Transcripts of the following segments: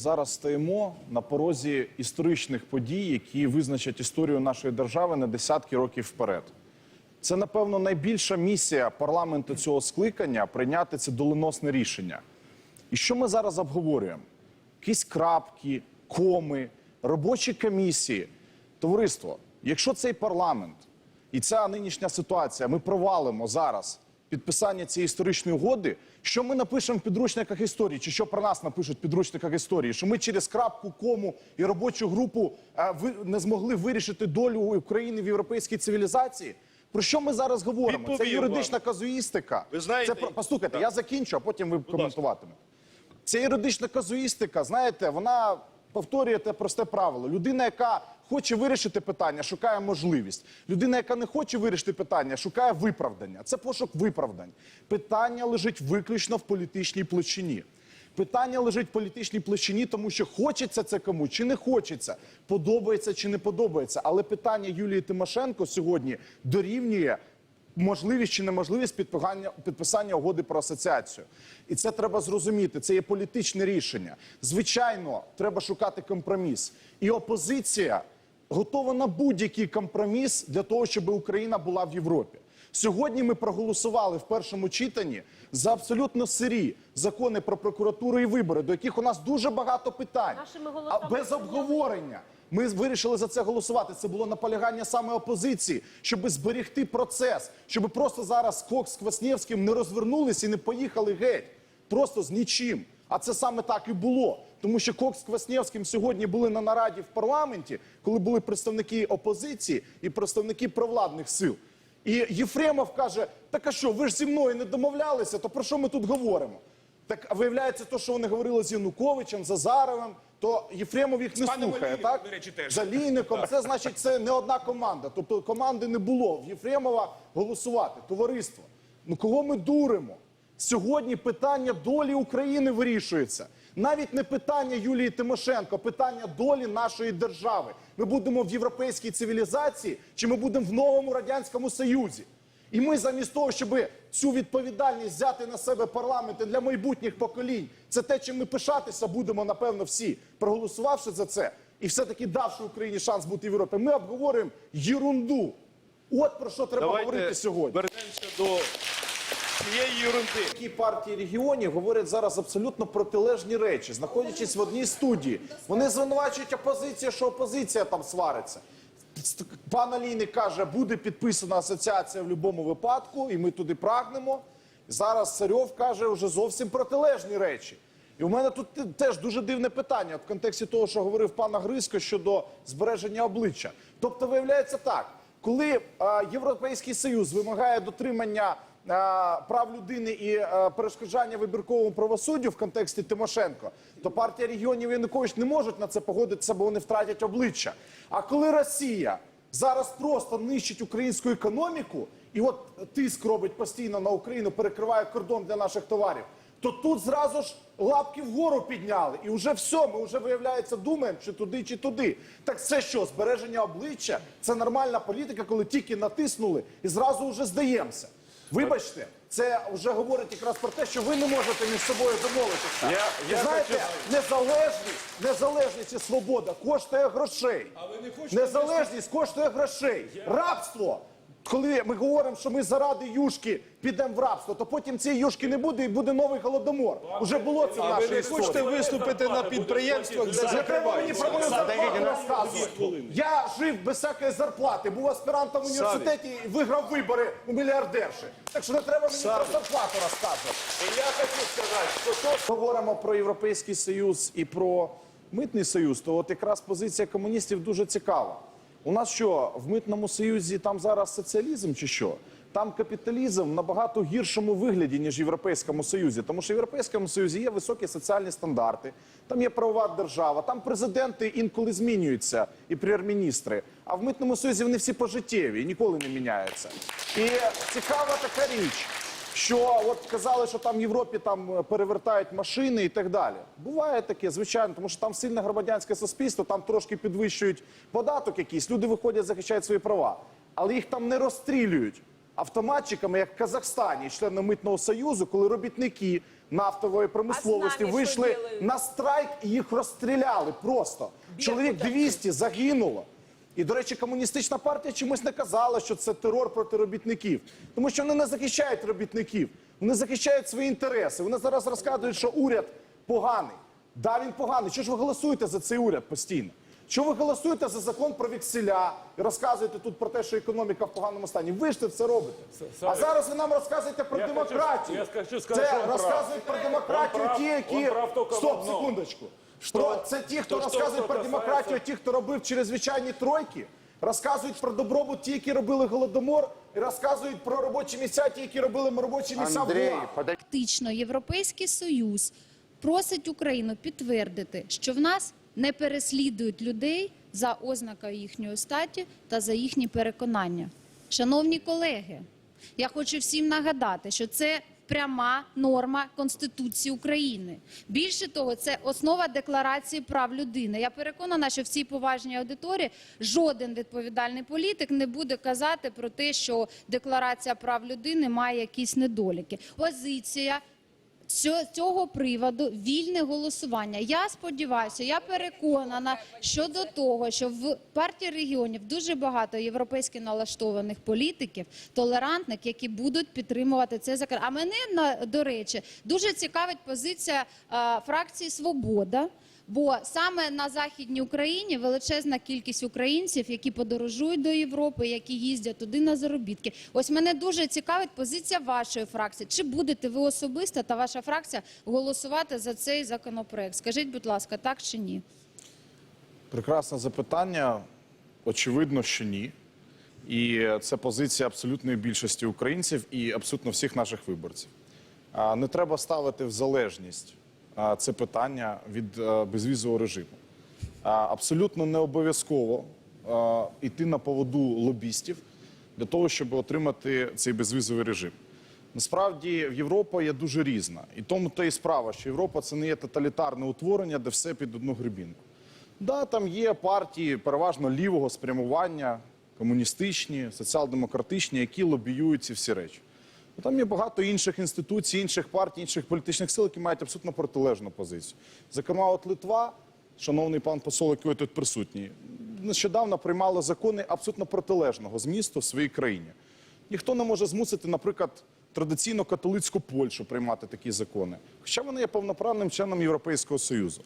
зараз стоїмо на порозі історичних подій, які визначать історію нашої держави на десятки років вперед. Це, напевно, найбільша місія парламенту цього скликання прийняти це доленосне рішення. І що ми зараз обговорюємо? Якісь крапки, коми, робочі комісії. Товариство, якщо цей парламент і ця нинішня ситуація, ми провалимо зараз підписання цієї історичної угоди, що ми напишемо в підручниках історії, чи що про нас напишуть в підручниках історії, що ми через крапку, кому і робочу групу е, ви не змогли вирішити долю України в європейській цивілізації. Про що ми зараз говоримо? Це Відповів юридична казуїстика. Ви знаєте, Це послухайте, так. я закінчу, а потім ви коментуватимете. Ця юридична казуїстика, знаєте, вона повторює те просте правило. Людина, яка хоче вирішити питання, шукає можливість. Людина, яка не хоче вирішити питання, шукає виправдання. Це пошук виправдань. Питання лежить виключно в політичній площині. Питання лежить в політичній площині, тому що хочеться це кому чи не хочеться, подобається чи не подобається. Але питання Юлії Тимошенко сьогодні дорівнює можливість чи неможливість підписання, угоди про асоціацію. І це треба зрозуміти. Це є політичне рішення. Звичайно, треба шукати компроміс. І опозиція готова на будь-який компроміс для того, щоб Україна була в Європі. Сьогодні ми проголосували в першому читанні за абсолютно сирі закони про прокуратуру і вибори, до яких у нас дуже багато питань. А без обговорення. Ми вирішили за це голосувати. Це було наполягання саме опозиції, щоб зберегти процес, щоб просто зараз Кокс з Кваснєвським не розвернулись і не поїхали геть. Просто з нічим. А це саме так і було. Тому що Кокс з Кваснєвським сьогодні були на нараді в парламенті, коли були представники опозиції і представники провладних сил. І Єфремов каже: так а що, ви ж зі мною не домовлялися, то про що ми тут говоримо? Так виявляється, то, що вони говорили з Януковичем, Зазаровим, то Єфремов їх не слухає, так? до речі, теж. з Це значить, це не одна команда. Тобто команди не було в Єфремова голосувати. Товариство. Ну кого ми дуримо? Сьогодні питання долі України вирішується. Навіть не питання Юлії Тимошенко, питання долі нашої держави. Ми будемо в європейській цивілізації, чи ми будемо в новому радянському союзі? І ми замість того, щоб цю відповідальність взяти на себе парламенти для майбутніх поколінь, це те, чим ми пишатися будемо, напевно, всі, проголосувавши за це, і все-таки давши Україні шанс бути в Європі. Ми обговорюємо єрунду. От про що треба говорити сьогодні. вернемося до цієї ерунди. Які партії регіонів говорять зараз абсолютно протилежні речі, знаходячись в одній студії. Вони звинувачують опозицію, що опозиція там свариться. Пан Алійник каже, буде підписана асоціація в будь-якому випадку, і ми туди прагнемо. Зараз Царьов каже вже зовсім протилежні речі. І у мене тут теж дуже дивне питання в контексті того, що говорив пан Грицько щодо збереження обличчя. Тобто, виявляється так, коли Європейський Союз вимагає дотримання прав людини і перешкоджання вибірковому правосуддю в контексті Тимошенко, то партія регіонів Янукович не можуть на це погодитися, бо вони втратять обличчя. А коли Росія зараз просто нищить українську економіку, і от тиск робить постійно на Україну, перекриває кордон для наших товарів, то тут зразу ж лапки вгору підняли. І вже все, ми вже виявляється, думаємо, чи туди, чи туди. Так це що, збереження обличчя? Це нормальна політика, коли тільки натиснули і зразу вже здаємося. Вибачте, це вже говорить якраз про те, що ви не можете між собою домовитися. Я- я знаєте, хочу- незалежність, незалежність і свобода коштує грошей. Незалежність коштує грошей. Рабство. Коли ми говоримо, що ми заради юшки підемо в рабство, то потім цієї юшки не буде і буде новий голодомор. Уже було це в А ви нашій не історії. хочете виступити на підприємствах, де Не треба мені закриваються? про мою зарплату розказувати. Я жив без всякої зарплати, був аспірантом в університеті і виграв вибори у мільярдерші. Так що не треба мені про зарплату розказувати. І я хочу сказати, що то Говоримо про Європейський Союз і про митний союз, то от якраз позиція комуністів дуже цікава. У нас що, в митному союзі там зараз соціалізм чи що? Там капіталізм в набагато гіршому вигляді, ніж в Європейському Союзі. Тому що в Європейському Союзі є високі соціальні стандарти, там є правова держава, там президенти інколи змінюються і прем'єр-міністри. А в митному союзі вони всі пожиттєві ніколи не міняються. І цікава така річ що от казали, що там в Європі там е, перевертають машини і так далі. Буває таке, звичайно, тому що там сильне громадянське суспільство, там трошки підвищують податок якийсь, люди виходять, захищають свої права. Але їх там не розстрілюють автоматчиками, як в Казахстані, членом митного союзу, коли робітники нафтової промисловості нами що вийшли делають? на страйк і їх розстріляли просто. Чоловік Беркута. 200 загинуло. І, до речі, комуністична партія чомусь не казала, що це терор проти робітників. Тому що вони не захищають робітників, вони захищають свої інтереси. Вони зараз розказують, що уряд поганий. Да, він поганий. Чого ж ви голосуєте за цей уряд постійно? Чого ви голосуєте за закон про векселя і розказуєте тут про те, що економіка в поганому стані? Ви ж це все робите. А зараз ви нам розказуєте про я демократію. хочу- я хочу сказати, це розказують про демократію ті, які прав стоп, секундочку. Що- Про це ті, хто то, розказує про демократію, ті, хто робив через звичайні тройки, розказують про добробут ті, які робили голодомор, і розказують про робочі місця, ті, які робили робочі місця в ГУЛАГ. Фактично, Європейський Союз просить Україну підтвердити, що в нас не переслідують людей за ознакою їхньої статі та за їхні переконання. Шановні колеги, я хочу всім нагадати, що це пряма норма Конституції України. Більше того, це основа декларації прав людини. Я переконана, що в цій поважній аудиторії жоден відповідальний політик не буде казати про те, що декларація прав людини має якісь недоліки. Позиція цього, цього приводу вільне голосування. Я сподіваюся, я переконана щодо того, що в партії регіонів дуже багато європейськи налаштованих політиків, толерантних, які будуть підтримувати цей закон. А мене до речі дуже цікавить позиція фракції Свобода. Бо саме на західній Україні величезна кількість українців, які подорожують до Європи, які їздять туди на заробітки. Ось мене дуже цікавить позиція вашої фракції. Чи будете ви особисто та ваша фракція голосувати за цей законопроект? Скажіть, будь ласка, так чи ні? Прекрасне запитання. Очевидно, що ні. І це позиція абсолютної більшості українців і абсолютно всіх наших виборців. Не треба ставити в залежність це питання від е, безвізового режиму. Абсолютно не обов'язково йти на поводу лобістів для того, щоб отримати цей безвізовий режим. Насправді Європа є дуже різна. І тому то і справа, що Європа це не є тоталітарне утворення, де все під одну грибінку. Да, там є партії переважно лівого спрямування, комуністичні, соціал-демократичні, які лобіюють ці всі речі. Ну, Там є багато інших інституцій, інших партій, інших політичних сил, які мають абсолютно протилежну позицію. Зокрема, от Литва, шановний пан посол, який тут присутній, нещодавно приймала закони абсолютно протилежного змісту в своїй країні. Ніхто не може змусити, наприклад, традиційно католицьку Польщу приймати такі закони, хоча вони є повноправним членом Європейського Союзу.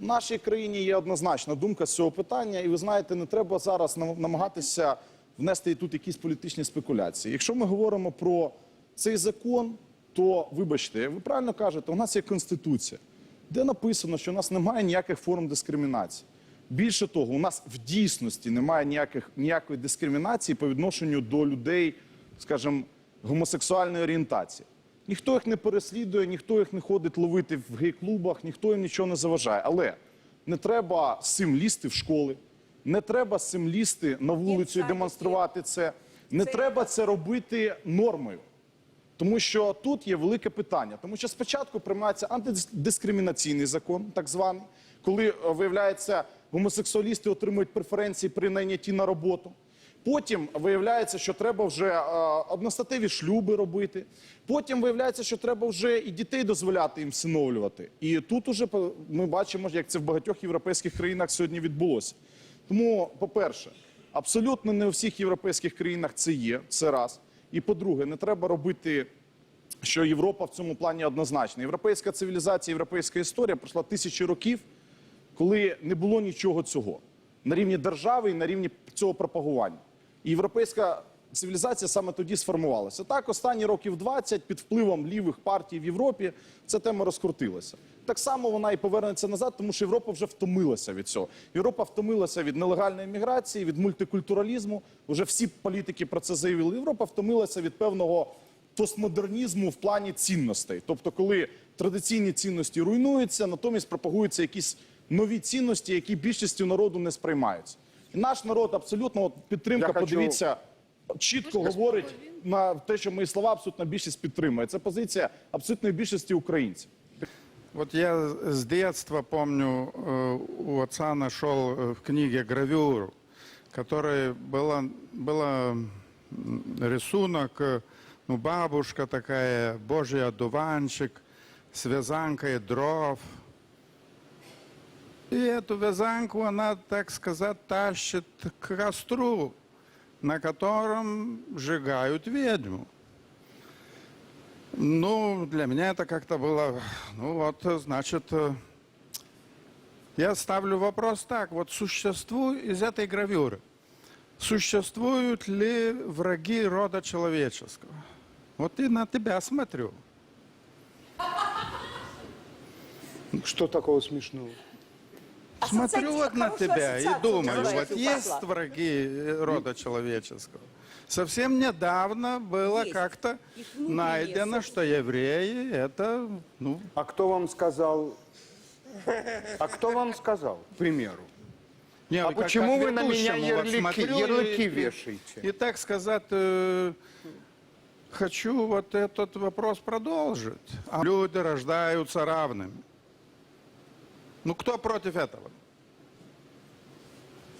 В нашій країні є однозначна думка з цього питання, і ви знаєте, не треба зараз намагатися внести тут якісь політичні спекуляції. Якщо ми говоримо про цей закон, то вибачте, ви правильно кажете, у нас є конституція, де написано, що у нас немає ніяких форм дискримінації. Більше того, у нас в дійсності немає ніяких, ніякої дискримінації по відношенню до людей, скажімо, гомосексуальної орієнтації. Ніхто їх не переслідує, ніхто їх не ходить ловити в гей-клубах, ніхто їм нічого не заважає. Але не треба з цим лізти в школи, не треба з цим лізти на вулицю і демонструвати це. Не треба це робити нормою. Тому що тут є велике питання. Тому що спочатку приймається антидискримінаційний закон, так званий, коли е, виявляється, гомосексуалісти отримують преференції при найнятті на роботу. Потім виявляється, що треба вже е, одностатеві шлюби робити. Потім виявляється, що треба вже і дітей дозволяти їм всиновлювати. І тут уже ми бачимо, як це в багатьох європейських країнах сьогодні відбулося. Тому, по-перше, абсолютно не у всіх європейських країнах це є. Це раз. І по-друге, не треба робити, що Європа в цьому плані однозначна. Європейська цивілізація, європейська історія пройшла тисячі років, коли не було нічого цього на рівні держави і на рівні цього пропагування. І європейська цивілізація саме тоді сформувалася. Так, останні років 20 під впливом лівих партій в Європі ця тема розкрутилася. Так само вона і повернеться назад, тому що Європа вже втомилася від цього. Європа втомилася від нелегальної міграції, від мультикультуралізму. Уже всі політики про це заявили. Європа втомилася від певного постмодернізму в плані цінностей. Тобто, коли традиційні цінності руйнуються, натомість пропагуються якісь нові цінності, які більшістю народу не сприймаються. І наш народ абсолютно от підтримка, хочу- подивіться, чітко говорить на те, що мої слова абсолютно більшість підтримує. Це позиція абсолютної більшості українців. Вот я с детства помню, э, у отца нашел э, в книге гравюру, которой была, была м, рисунок, э, ну, бабушка такая, божий одуванчик, с вязанкой дров. И эту вязанку она, так сказать, тащит к костру, На котором сжигают ведьму. Ну, для меня это как-то было, ну вот, значит, э, я ставлю вопрос так, вот существует из этой гравюры, существуют ли враги рода человеческого? Вот и на тебя смотрю. Что такого смешного? Смотрю вот на тебя и думаю, вот есть враги э, рода человеческого. Совсем недавно было Есть. как-то найдено, что евреи это, ну, А кто вам сказал? А кто вам сказал, к примеру? Не, А как- почему как вы на меня ведущему вот ярлыки- смотрю ярлыки и- вешаете? И, так сказать, э, хочу вот этот вопрос продолжить. А люди рождаются равными. Ну, кто против этого?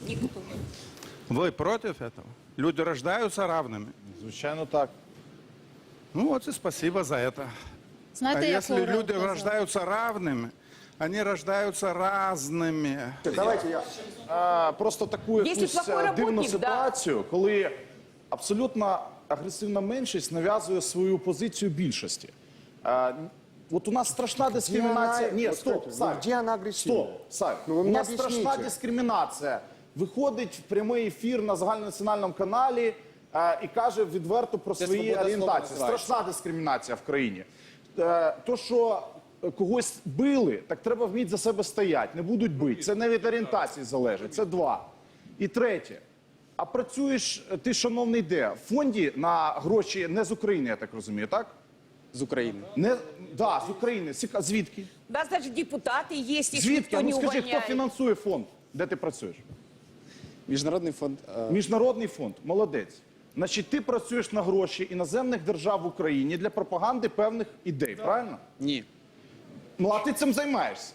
Никто. Вы против этого? Люди рождаются равными. Звичайно, так. Ну вот и спасибо за это. Знаєте, а если якого люди року рождаются равными, они рождаются разными. Давайте я... Е, просто таку Якщо якусь плохой е, дивну работник, да. ситуацію, коли абсолютно агресивна меншість нав'язує свою позицію більшості. Е, От у нас страшна Ні, вот стоп, ну, где она агрессивна? Стоп, Саві. Ну, у нас страшна об'ясніть. дискримінація. Виходить в прямий ефір на загальнонаціональному каналі е, і каже відверто про свої свобода орієнтації. Страшна дискримінація в країні. Е, То, що когось били, так треба вміти за себе стояти. Не будуть бити. Це не від орієнтації залежить. Це два. І третє. А працюєш ти, шановний, де? В фонді на гроші не з України, я так розумію, так? З України. Не да, з України. Сіка- Звідки? У нас даже депутаты есть, их Звідки? никто не Ну скажи, хто увольняет. фінансує фонд? Де ти працюєш? Міжнародний фонд. е, Міжнародний фонд, молодець. Значить, ти працюєш на гроші іноземних держав в Україні для пропаганди певних ідей, правильно? Ні. Ну а ти цим займаєшся.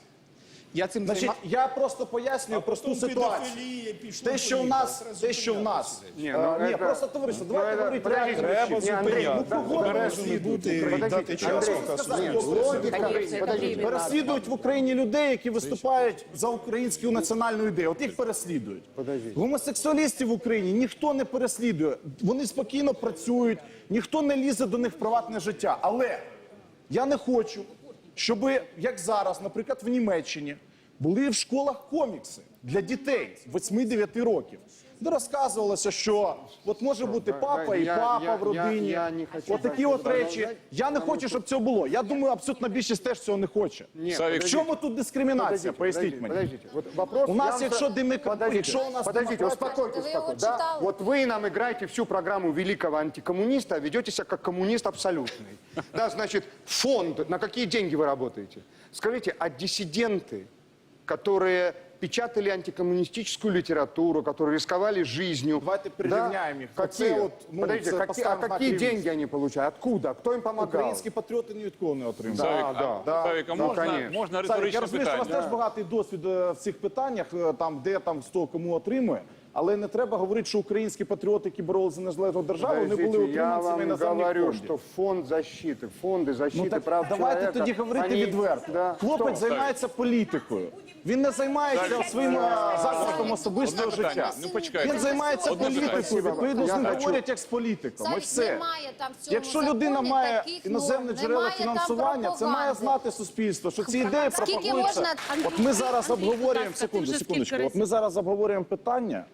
Я цим Значить, займаюся. я просто пояснюю просту ситуацію. Те, що в нас, те, що в нас. Ні, Е, ну, Ні, це- просто товариство, ну, давайте говорити реально. Треба Ні, зупиняти. ну, кого бути і дати час. Переслідують в Україні людей, які виступають за українську національну ідею. От їх переслідують. Гомосексуалістів в Україні ніхто не переслідує. Вони спокійно працюють, ніхто не лізе до них в приватне життя. Але я не хочу, щоб, як зараз, наприклад, в Німеччині були в школах комікси для дітей 8-9 років. Де розказувалося, що от може бути папа і я- папа я- в родині. я- я не хочу От такі от речі. Я не хочу, щоб цього було. Я думаю, абсолютно більшість теж цього не хоче. Ні, В подождіть. чому тут дискримінація? Подождите, Поясніть подождите, мені. Подождите, вот вопрос... У нас, я вам якщо за- демик- Подождите, якщо у нас подождите, демократія- успокойтесь, Ви його успокойтесь. Да? читали? Вот вы нам играете всю программу великого антикоммуниста, а ведете себя как коммунист абсолютный. Да, значит, фонд, на какие деньги вы работаете? Скажите, а диссиденты, которые печатали антикоммунистическую литературу, которые рисковали жизнью. Давайте перерівняємо їх. Какие? От, ну, Подождите, це какие, а какие деньги они получают? Откуда? Кто им помогал? Українські патріоти ні від кого не отримали. Да, Савік, да, а, да. Савік, а Ну, можна, конечно. можна Савік, я риторичне розумію, що у вас питання? теж багатий досвід е, в цих питаннях, е, там, де там хто кому отримує. Але не треба говорити, що українські патріоти, які боролися за незалежну державу, вони були Подождите, я утриманцями вам іноземних говорю, фондів. что фонд защиты, фонды защиты Ну так прав давайте человека, тоді говорити они- відверто. Да. Хлопець Что? займається політикою. Він не займається своїм е, заробітком особистого Одне питання. життя. Ну, почекайте. Він займається Одне питання. політикою. Відповідно, з Я ним хочу- говорять як з політиком. Савік, Ось все. немає там в цьому Якщо людина законі має таких іноземне норм, джерела немає там фінансування, це має пропаганди. знати суспільство, що ці ідеї Скільки пропагуються. можна- От ми зараз Андрій, будь обговорюємо ласка, ти секунду, вже секундочку. скільки От ми зараз обговорюємо питання.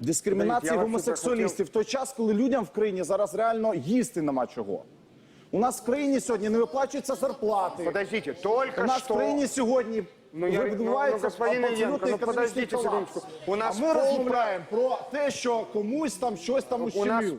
Дискримінації гомосексуалістів в той час, коли людям в країні зараз реально їсти нема чого. У нас в країні сьогодні не виплачуються зарплати. Подождите, только У нас в країні сьогодні Ну, я- відбувається ну, ну, господин абсолютний ну, економічний подождите колапс. секундочку. У нас а ми пол- розмовляємо про те, що комусь там щось там У ущемив.